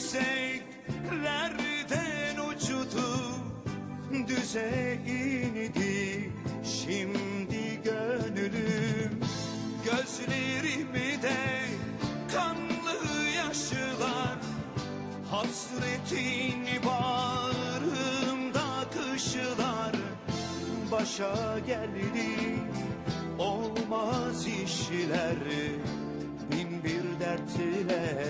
yükseklerden uçtu düze indi şimdi gönlüm gözlerimi de kanlı yaşlar hasretin bağrımda kışlar başa geldi olmaz işler. Bin bir dert ile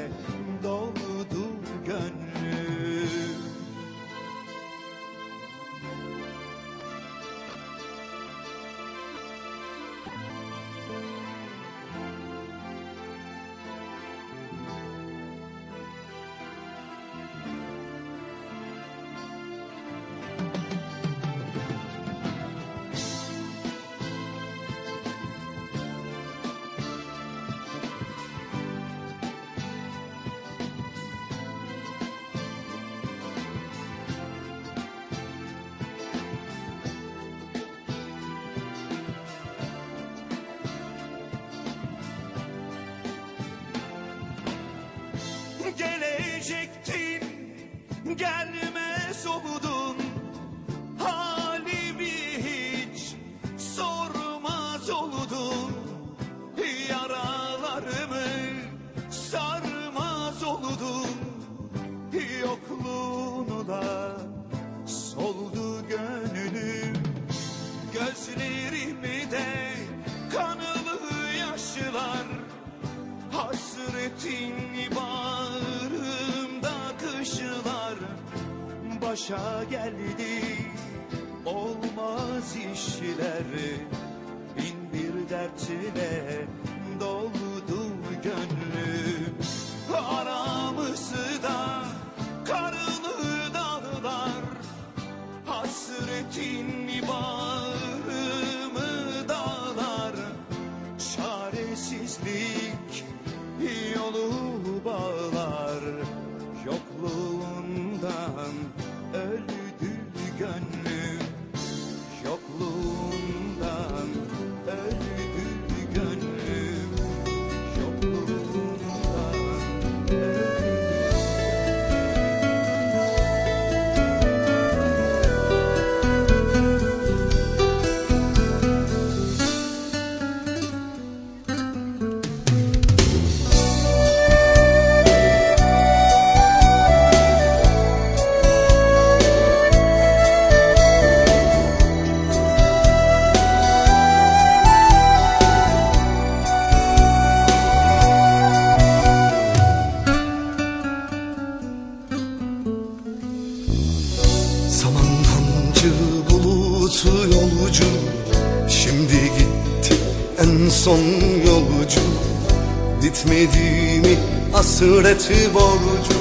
gelmez oldun Başa geldi. Olmaz işler Bin bir dertle doldu en son yolcu Bitmedi mi hasreti borcu.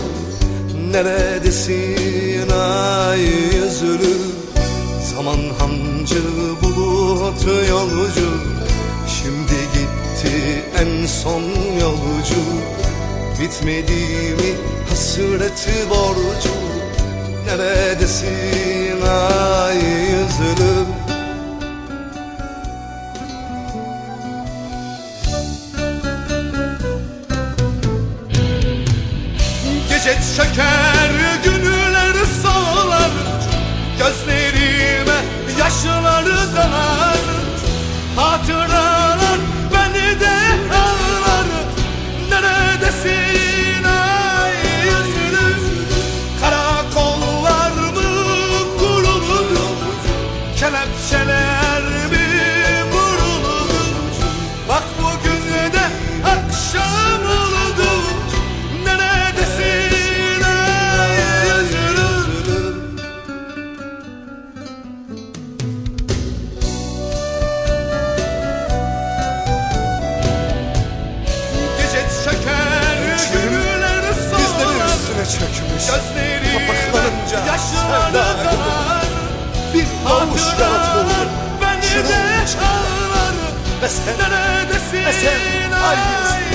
Neredesin ay yüzlü Zaman hancı bulutu yolcu. Şimdi gitti en son yolcu. Bitmedi mi hasreti borcu. Neredesin ay yüzlüm Gece çökmüş Gözleri Kapaklanınca yaşlar akar Bir avuç yaratma olur. Beni de için ağlar Ve sen Ve sen ay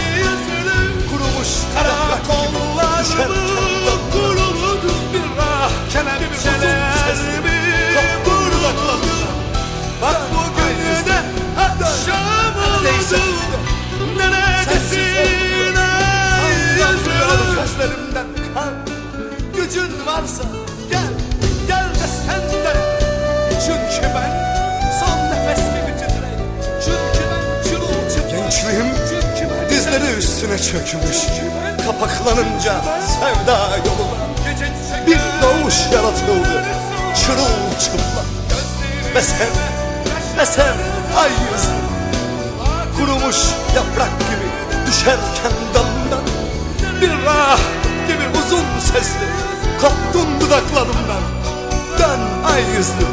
üstüne çökmüş Kapaklanınca sevda yoluna Bir doğuş yaratıldı Çırılçıplak. Ve sen, ve sen ay yüzlü Kurumuş yaprak gibi düşerken dalından Bir rah gibi uzun sesli Koptun dudaklarımdan. Dön ay yüzlü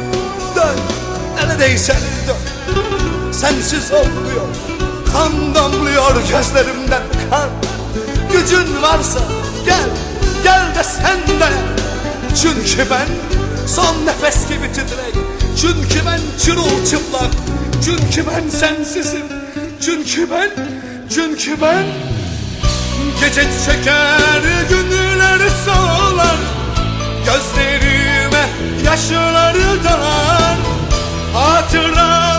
Dön Neredeysen dön. Sensiz olmuyor Kan damlıyor gözlerimden yakan Gücün varsa gel gel de sen de. Çünkü ben son nefes gibi titrek. Çünkü ben çırılçıplak. Çünkü ben sensizim. Çünkü ben çünkü ben Gece çeker günleri solar. Gözlerime yaşları dalar Hatırlar